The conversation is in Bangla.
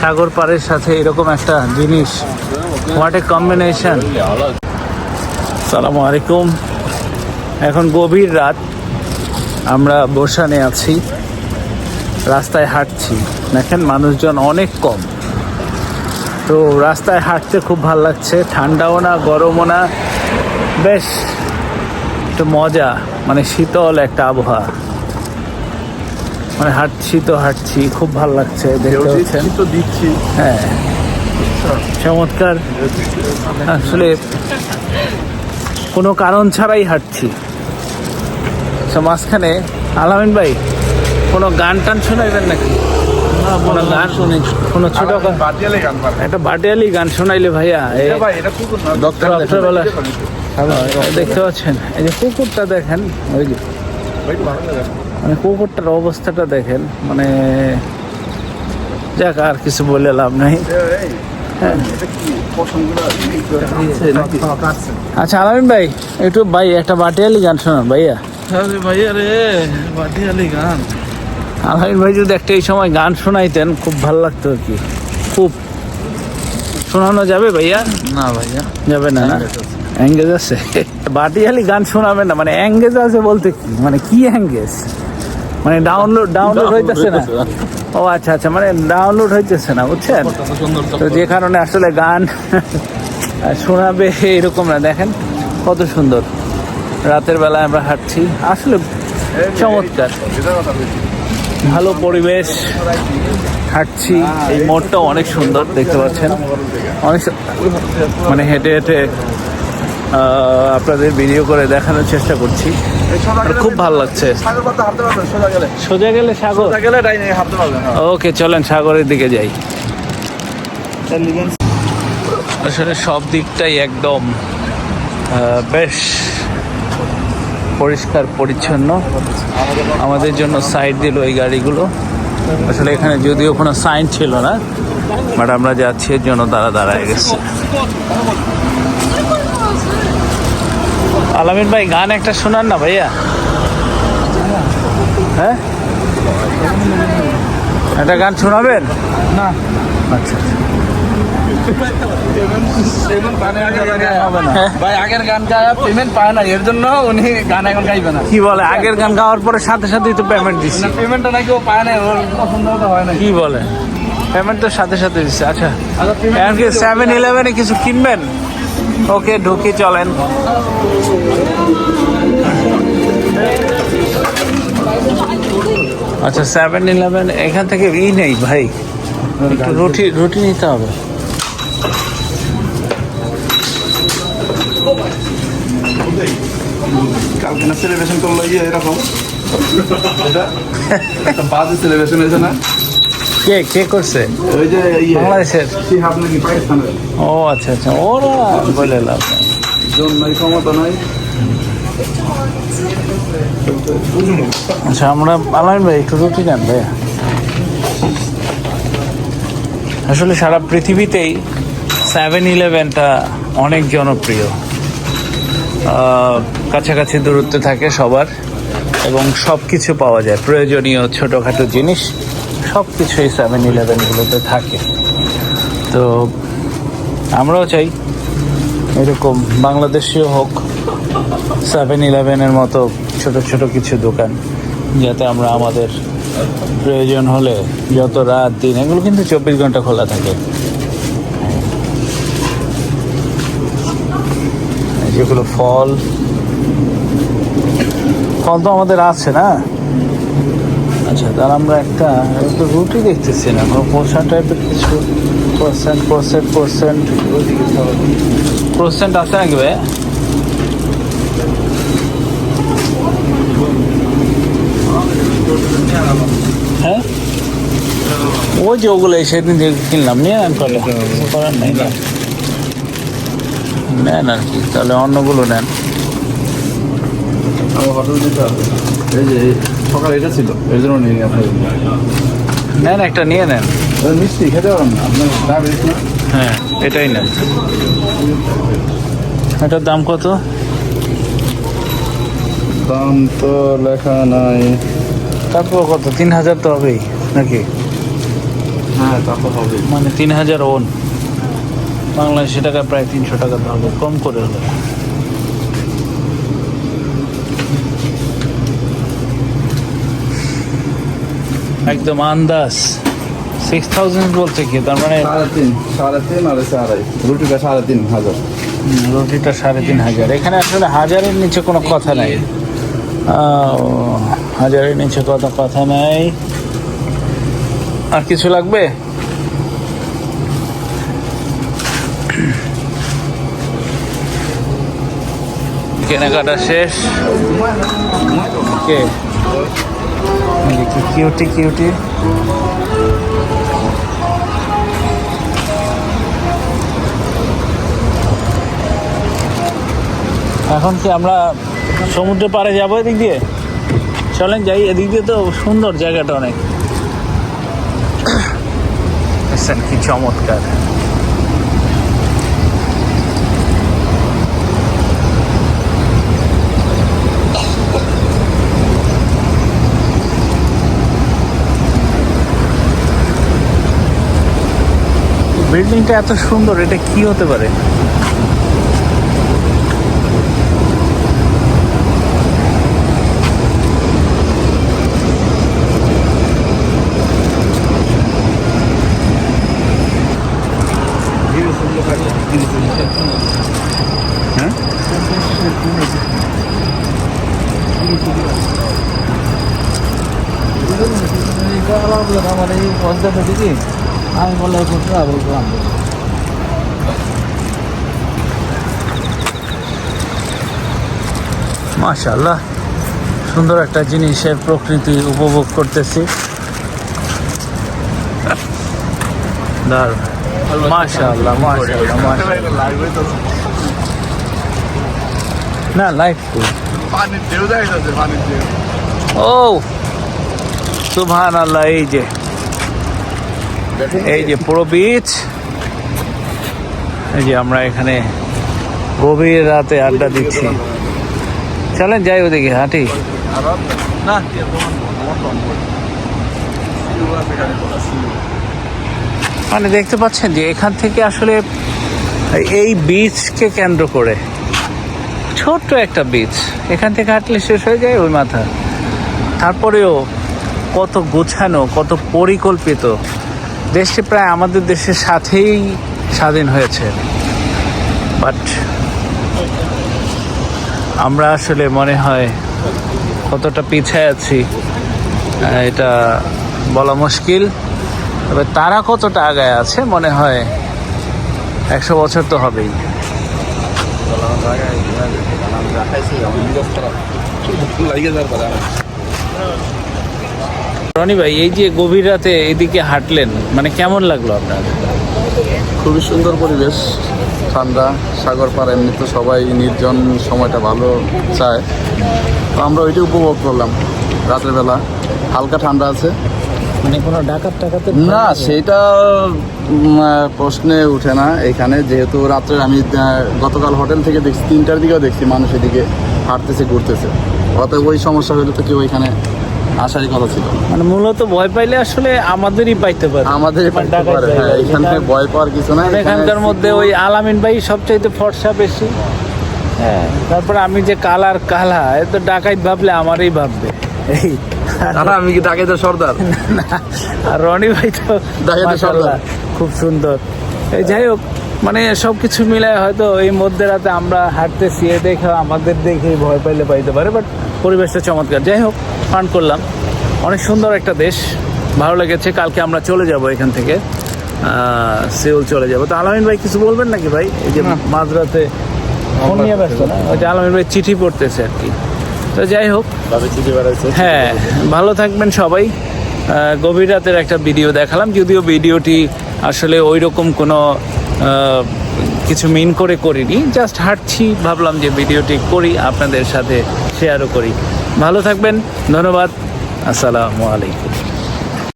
সাগর পাড়ের সাথে এরকম একটা জিনিস। হোয়াট এ কম্বিনেশন সালামু আলাইকুম এখন গভীর রাত। আমরা বসানে আছি। রাস্তায় হাঁটছি। দেখেন মানুষজন অনেক কম। তো রাস্তায় হাঁটতে খুব ভালো লাগছে। ঠান্ডাও না, গরমও না। বেশ, একটু মজা মানে শীতল একটা আবহাওয়া। মানে হাঁটছি তো হাঁটছি খুব ভালো লাগছে দেখতে পাচ্ছেন। তো দিচ্ছি। হ্যাঁ। চমৎকার। আসলে কোনো কারণ ছাড়াই হাঁটছি। তো মাঝখানে আলামিন ভাই কোনো গান টান শোনাইবেন নাকি? কোনো গান শুনি কোনো ছোট একটা বাটিয়ালি গান শোনাইলে ভাইয়া দেখতে পাচ্ছেন। এই যে কুকুরটা দেখেন ওই যে। মানে কুকুরটার অবস্থাটা দেখেন মানে যাক আর কিছু বলে লাভ নাই। আচ্ছা আলামিন ভাই একটু ভাই একটা বাটিয়ালি গান শোনান ভাইয়া। ভাইয়া রে বাদিয়ালি গান। আলামিন ভাই যদি একটা এই সময় গান শোনাইতেন খুব ভালো লাগতো আর কি। খুব। শোনানো যাবে ভাইয়া? না ভাইয়া। যাবে না না? এঙ্গেজ আছে। বাটিয়ালি গান শোনাবে না মানে অ্যাঙ্গেজ আছে বলতে কি? মানে কি এঙ্গেজ মানে ডাউনলোড ডাউনলোড হইতেছে না। ও আচ্ছা আচ্ছা মানে ডাউনলোড হইতেছে না বুঝছেন? তো যে কারণে আসলে গান শোনাবে এরকম না দেখেন কত সুন্দর। রাতের বেলায় আমরা হাঁটছি আসলে চমৎকার। ভালো পরিবেশ হাঁটছি এই মোড়টাও অনেক সুন্দর দেখতে পাচ্ছেন। অনেক মানে হেঁটে হেঁটে আপনাদের ভিডিও করে দেখানোর চেষ্টা করছি। খুব ভালো লাগছে। সোজা গেলে। সাগর? সোজা গেলে ডাইনে হাঁটতে পারবেন হ্যাঁ। ওকে চলেন সাগরের দিকে যাই। আসলে সব দিকটাই একদম বেশ পরিষ্কার পরিচ্ছন্ন। আমাদের জন্য সাইড দিল এই গাড়িগুলো। আসলে এখানে যদিও কোনো সাইন ছিল না বাট আমরা যাচ্ছি এর জন্য তারা দাঁড়ায় গেছে। আলামিন ভাই গান একটা শোনান না ভাইয়া। হ্যাঁ? একটা গান শোনাবেন? না। আচ্ছা। ভাই আগের গান গায়া পেমেন্ট পায় না এর জন্য উনি গান এখন গাইবে না। কি বলে আগের গান গাওয়ার পরে সাথে সাথেই তো পেমেন্ট দিচ্ছি পেমেন্টটা নাকি ও পায় না ওর পছন্দ হয় না কি বলে? পেমেন্ট তো সাথে সাথে দিচ্ছে আচ্ছা। আচ্ছা payment এখন কি সেভেন ইলেভেনে কিছু কিনবেন? ওকে ঢুকে চলেন। আচ্ছা সেভেন ইলেভেন এখান থেকে ই নেই ভাই। একটু রুটি রুটি নিতে হবে। কালকে না সেলিব্রেশন করল এরকম। এটা একটা বাজে সেলিব্রেশন হয়েছে না? কে কে করছে? ওই যে ইয়ে বাংলাদেশের? সিহাব নাকি পাকিস্তানের? ও আচ্ছা আচ্ছা ওরা বলে লাভ। জন নাই ক্ষমতা নাই। আচ্ছা আমরা আলামিন ভাই একটু রুটি নেন ভাইয়া। আসলে সারা পৃথিবীতেই সেভেন ইলেভেনটা অনেক জনপ্রিয়। কাছাকাছি দূরত্বে থাকে সবার এবং সব কিছু পাওয়া যায়। প্রয়োজনীয় ছোটোখাটো জিনিস। সব কিছুই সেভেন ইলেভেনগুলোতে থাকে। তো আমরাও চাই এরকম বাংলাদেশীয় হোক সেভেন ইলেভেনের মতো ছোট ছোট কিছু দোকান, যাতে আমরা আমাদের প্রয়োজন হলে যত রাত দিন, এগুলো কিন্তু চব্বিশ ঘণ্টা খোলা থাকে। যেগুলো ফল ফল তো আমাদের আছে না? আচ্ছা তার আমরা একটা রুটি দেখতেছি না, কোনো পোর্শন টাইপের কিছু? পার্সেন্ট পার্সেন্ট পার্সেন্ট পার্সেন্ট আছে নাকি ভাই? হ্যাঁ? ওই যে ওগুলো সেদিন কিনলাম, নিয়ে নেন কটা করার নেই। নেন আর কি, তাহলে অন্যগুলো নেন। আমার হোটেল দিতে হবে। এই যে সকালে এটা ছিল। এর জন্য নিয়ে আপনার নেন একটা নিয়ে নেন। মিষ্টি খেতে পারেন আপনার হ্যাঁ এটাই নেন। এটার দাম কত? দাম তো লেখা নাই। তারপর কত? তিন হাজার তো হবেই নাকি? হ্যাঁ হ্যাঁ তা তো হবে মানে তিন হাজার ওন। বাংলাদেশি টাকা প্রায় তিনশো টাকা তো হবে কম করে হলে। একদম আন্দাজ। সিক্স থাউজেন্ড বলছে কি? তার মানে সাড়ে তিন সাড়ে তিন আর আড়াই। রুটিটা সাড়ে তিন হাজার। রুটিটা সাড়ে তিন হাজার। এখানে আসলে হাজারের নিচে কোনো কথা নাই। হাজারের নিচে কত কথা নাই। আর কিছু লাগবে? কেনাকাটা শেষ। কে? দেখি, কিউটি কিউটি। এখন কি আমরা সমুদ্র পাড়ে যাব এদিক দিয়ে? চলেন যাই, এদিক দিয়ে তো সুন্দর জায়গাটা অনেক। কি চমৎকার। বিল্ডিংটা এত সুন্দর এটা কি হতে পারে? হ্যাঁ? আমার এই দিকে আমি বললাম করতে বললাম মাশাল্লাহ সুন্দর একটা জিনিসের প্রকৃতি উপভোগ করতেছি। দারুণ। মাশাল্লাহ না লাইফ পানির ঢেউ পানির ঢেউ। ও সুবহান আল্লাহ এই যে। এই যে পুরো বিচ এই যে আমরা এখানে গভীর রাতে আড্ডা দিচ্ছি। চলেন যাই ওদিকে, হাঁটি। মানে দেখতে পাচ্ছেন যে এখান থেকে আসলে এই বীজকে কেন্দ্র করে ছোট্ট একটা বীজ এখান থেকে হাঁটলে শেষ হয়ে যায় ওই মাথা। তারপরেও কত গোছানো, কত পরিকল্পিত। দেশটি প্রায় আমাদের দেশের সাথেই স্বাধীন হয়েছে বাট আমরা আসলে মনে হয় কতটা পিছায় আছি এটা বলা মুশকিল তবে তারা কতটা আগায় আছে মনে হয় একশো বছর তো হবেই রনি ভাই এই যে গভীর রাতে এদিকে হাঁটলেন মানে কেমন লাগল আপনার? খুবই সুন্দর পরিবেশ ঠান্ডা সাগর পাড় এমনি তো সবাই নির্জন সময়টা ভালো চায়। তো আমরা ওইটা উপভোগ করলাম রাতের বেলা। হালকা ঠান্ডা আছে। মানে কোনো ডাকাত টাকাতে না সেটা প্রশ্নে উঠে না। এখানে যেহেতু রাত্রে আমি গতকাল হোটেল থেকে দেখছি তিনটার দিকেও দেখছি মানুষ এদিকে হাঁটতেছে ঘুরতেছে। অতএব ওই সমস্যা হলে তো কেউ এখানে আসারই কথা ছিল। মানে মূলত ভয় পাইলে আসলে আমাদেরই পাইতে পারে। আমাদের মানে পাইতে পারে, হ্যাঁ, এখানে যেটা- ভয় পাওয়ার কিছু না এখানকার মধ্যে ওই আলামিন ভাই সবচাইতে ফর্সা বেশি। হ্যাঁ। তারপরে আমি যে কালার কালা এ তো ডাকাইত ভাবলে আমারই ভাববে। এই দাদা আমি কি ডাকে সর্দার? আর রনি ভাই তো মাশাআল্লাহ, সর্দার। খুব সুন্দর। এই যাই হোক মানে সব কিছু মিলায় হয়তো এই মধ্যে রাতে আমরা হাঁটতেছি এ দেখে আমাদের দেখে ভয় পাইলে পাইতে পারে বাট পরিবেশটা চমৎকার। যাই হোক ফান করলাম। অনেক সুন্দর একটা দেশ ভালো লেগেছে। কালকে আমরা চলে যাব এখান থেকে। সিউল চলে যাব। তো আলামিন ভাই কিছু বলবেন নাকি ভাই? এই যে মাঝরাতে ফোন নিয়ে ব্যস্ত না? ওই যে আলামিন ভাই চিঠি পড়তেছে আর কি। তো যাই হোক। হ্যাঁ ভালো থাকবেন সবাই। গভীর রাতের একটা ভিডিও দেখালাম যদিও ভিডিওটি আসলে ওই রকম কোনো কিছু মিন করে করিনি জাস্ট হাঁটছি, ভাবলাম যে ভিডিওটি করি, আপনাদের সাথে শেয়ারও করি। ভালো থাকবেন, ধন্যবাদ, আসসালামু আলাইকুম।